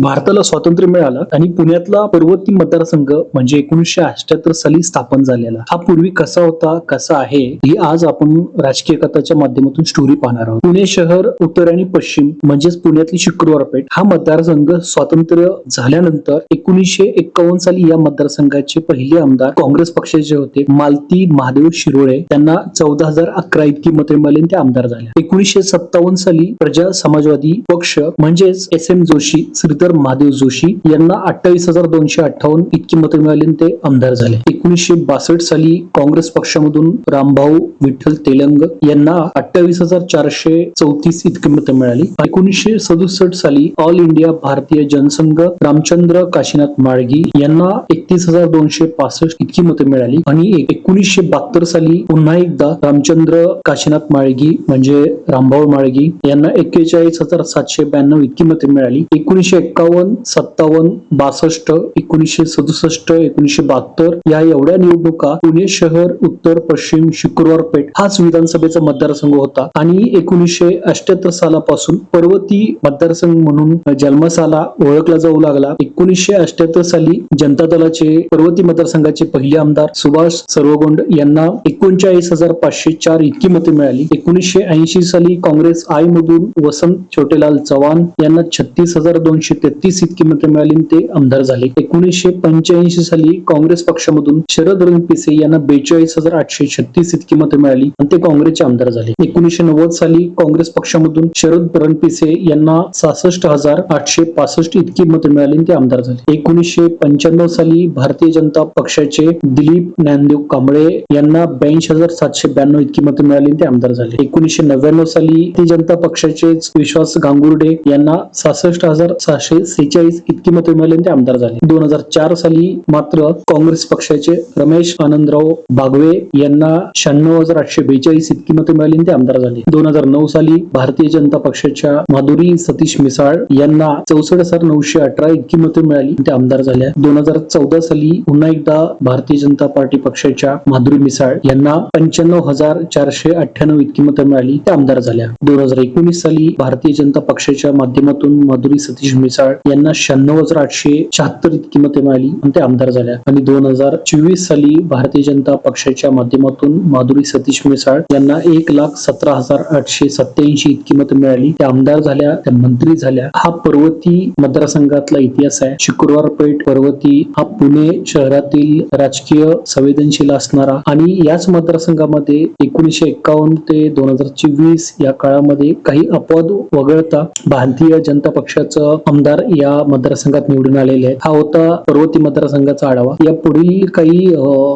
भारताला स्वातंत्र्य मिळालं आणि पुण्यातला पर्वती मतदारसंघ म्हणजे एकोणीसशे अठ्याहत्तर साली स्थापन झालेला. हा पूर्वी कसा होता कसा आहे ही आज आपण राजकीय कथाच्या माध्यमातून स्टोरी पाहणार आहोत. पुणे शहर उत्तर आणि पश्चिम म्हणजेच पुण्यातली शुक्रवार पेठ हा मतदारसंघ स्वातंत्र्य झाल्यानंतर एकोणीसशे एक्कावन्न साली या मतदारसंघाचे पहिले आमदार काँग्रेस पक्षाचे होते मालती महादेव शिरोळे. त्यांना चौदा हजार अकरा इतकी मते मिळाली ते आमदार झाले. एकोणीसशे सत्तावन्न साली प्रजा समाजवादी पक्ष म्हणजेच एस एम जोशी श्रीधर महादेव जोशी यांना अठ्ठावीस हजार दोनशे अठ्ठावन्न इतकी मतं मिळाली आणि ते आमदार झाले. एकोणीसशे बासष्ट साली काँग्रेस पक्षामधून रामभाऊ विठ्ठल तेलंग यांना अठ्ठावीस हजार चारशे चौतीस इतकी मतं मिळाली. एकोणीसशे सदुसष्ट साली ऑल इंडिया भारतीय जनसंघ रामचंद्र काशीनाथ माळगी यांना एकतीस हजार दोनशे पासष्ट इतकी मतं मिळाली. आणि एकोणीसशे बहात्तर साली पुन्हा एकदा रामचंद्र काशीनाथ माळगी म्हणजे रामभाऊ माळगी यांना एक्केचाळीस हजार सातशे ब्याण्णव इतकी मते मिळाली. एकोणीसशे एक्कावन्न सत्तावन्न बासष्ट एकोणीसशे सदुसष्ट एकोणीसशे बहात्तर या एवढ्या निवडणुका पुणे शहर उत्तर पश्चिम शुक्रवार पेठ हाच विधानसभेचा मतदारसंघ होता. आणि एकोणीसशे अष्ट्याहत्तर सालापासून पर्वती मतदारसंघ म्हणून जन्मास आला ओळखला जाऊ लागला. एकोणीसशे अष्ट्याहत्तर साली जनता दलाचे पर्वती मतदारसंघाचे पहिले आमदार सुभाष सर्वगोंड यांना एकोणचाळीस हजार पाचशे चार इतकी मते मिळाली. एकोणीसशे ऐंशी साली काँग्रेस आय मधून वसंत छोटेलाल चव्हाण यांना छत्तीस हजार दोनशे तेहतीस इतकी मते मिळाली आणि ते आमदार झाले. एकोणीसशे पंच्याऐंशी साली काँग्रेस पक्षामधून शरद रणपिसे यांना बेचाळीस हजार आठशे छत्तीस इतकी मते मिळाली आणि ते काँग्रेसचे आमदार झाले. एकोणीसशे नव्वद साली काँग्रेस पक्षामधून शरद रणपिसे यांना सहासष्ट हजार आठशे पासष्ट इतकी मते मिळाली आणि ते आमदार झाले. एकोणीसशे पंच्याण्णव साली भारतीय जनता पक्षाचे दिलीप ज्ञानदेव कांबळे यांना ब्याऐंशी हजार सातशे ब्याण्णव इतकी मते मिळाली आणि ते आमदार झाले. एकोणीसशे नव्याण्णव साली भारतीय जनता पक्षाचे विश्वास गांगुर्डे यांना सहासष्ट हजार सहाशे सेहेचाळीस इतकी मते मिळाली आणि ते आमदार झाले. दोन हजार चार साली मात्र काँग्रेस पक्षाचे रमेश आनंदराव बागवे यांना शहाण्णव हजार आठशे बेचाळीस इतकी मते मिळाली आणि ते आमदार झाले. दोन हजार नऊ साली भारतीय जनता पक्षाच्या माधुरी सतीश मिसाळ यांना चौसष्ट हजार नऊशे अठरा इतकी मते मिळाली ते आमदार झाल्या दोन हजार चौदा साली पुन्हा एकदा भारतीय जनता पार्टी पक्षाच्या माधुरी मिसाळ यांना पंच्याण्णव हजार चारशे अठ्ठ्याण्णव इतकी मतं मिळाली त्या आमदार झाल्या. दोन हजार एकोणीस साली भारतीय जनता पक्षाच्या माध्यमातून माधुरी सतीश मिसाळ यांना शहाण्णव हजार आठशे शहात्तर इतकी मते मिळाली आणि ते आमदार झाल्या. आणि दोन हजार चोवीस साली भारतीय जनता पक्षाच्या माध्यमातून माधुरी सतीश मिसाळ यांना एक लाख सतरा हजार आठशे सत्याऐंशी इतकी मते मिळाली. त्या आमदार झाल्या त्या मंत्री झाल्या. हा पर्वती मतदारसंघातला इतिहास आहे. शुक्रवार पेठ पर्वती हा पुणे शहरातील राजकीय संवेदनशील असणारा आणि याच मतदारसंघामध्ये एकोणीसशे एक्कावन्न ते दोन हजार चोवीस या काळामध्ये काही अपवाद वगळता भारतीय जनता पक्षाचं आमदार या मतदारसंघात निवडून आलेले आहेत. हा होता पर्वती मतदारसंघाचा आढावा. या पुढील काही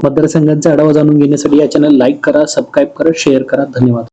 मतदारसंघांचा आढावा जाणून घेण्यासाठी या चॅनल लाईक करा सबस्क्राईब करा शेअर करा. धन्यवाद.